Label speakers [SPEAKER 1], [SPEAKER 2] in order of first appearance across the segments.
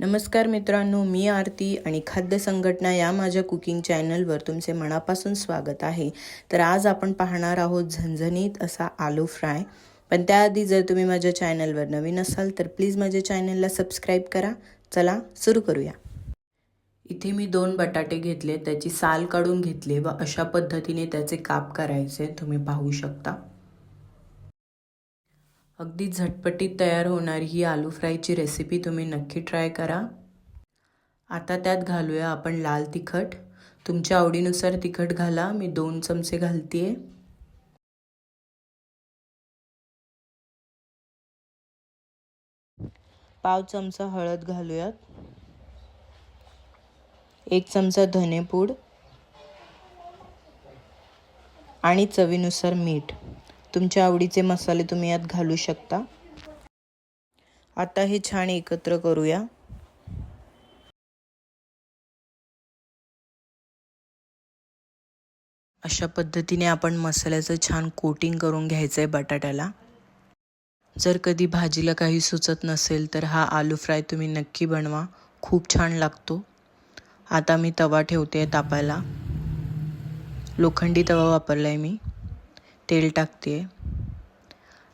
[SPEAKER 1] नमस्कार मित्रांनो मी आरती आणि खाद्य संघटना या माझ्या कुकिंग चॅनलवर तुमचे मनापासून स्वागत आहे. तर आज आपण पाहणार आहोत झणझणीत असा आलू फ्राय. पण त्याआधी जर तुम्ही माझ्या चॅनलवर नवीन असाल तर प्लीज माझ्या चॅनलला सबस्क्राईब करा. चला सुरू करूया. इथे मी दोन बटाटे घेतले त्याची साल काढून घेतली व अशा पद्धतीने त्याचे काप करायचे तुम्ही पाहू शकता. अगदी झटपटीत तयार होणारी ही आलू फ्रायची रेसिपी तुम्ही नक्की ट्राय करा. आता त्यात घालूया आपण लाल तिखट. तुमच्या आवडीनुसार तिखट घाला. मी दोन चमचे घालतीये. पाव चमचा हळद घालूयात. एक चमचा धनेपूड. आणि चवीनुसार मीठ. तुमच्या आवडीचे मसाले तुम्ही यात घालू शकता. आता हे छान एकत्र करूया. अशा पद्धतीने आपण मसाल्याचं छान कोटिंग करून घ्यायचं आहे बटाट्याला. जर कधी भाजीला काही सुचत नसेल तर हा आलू फ्राय तुम्ही नक्की बनवा. खूप छान लागतो. आता मी तवा ठेवते तापायला. लोखंडी तवा वापरला आहे मी. तेल टाकते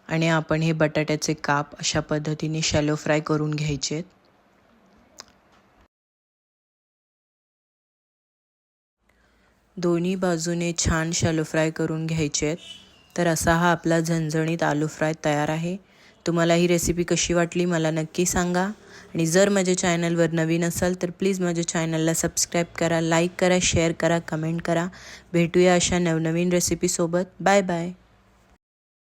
[SPEAKER 1] आणि आपण हे बटाट्याचे काप अशा पद्धतीने शॅलो फ्राय करून घ्यायचे आहेत दोन्ही बाजूने छान शॅलो फ्राय करून घ्यायचे आहेत तर असा हा आपला झणझणीत आलू फ्राय तयार आहे. तुम्हाला ही रेसिपी कशी वाटली मला नक्की सांगा. आणि जर माझ्या चॅनलवर नवीन असाल तर प्लीज माझ्या चॅनलला सबस्क्राईब करा लाईक करा शेअर करा कमेंट करा. भेटूया अशा नवनवीन रेसिपीसोबत बाय बाय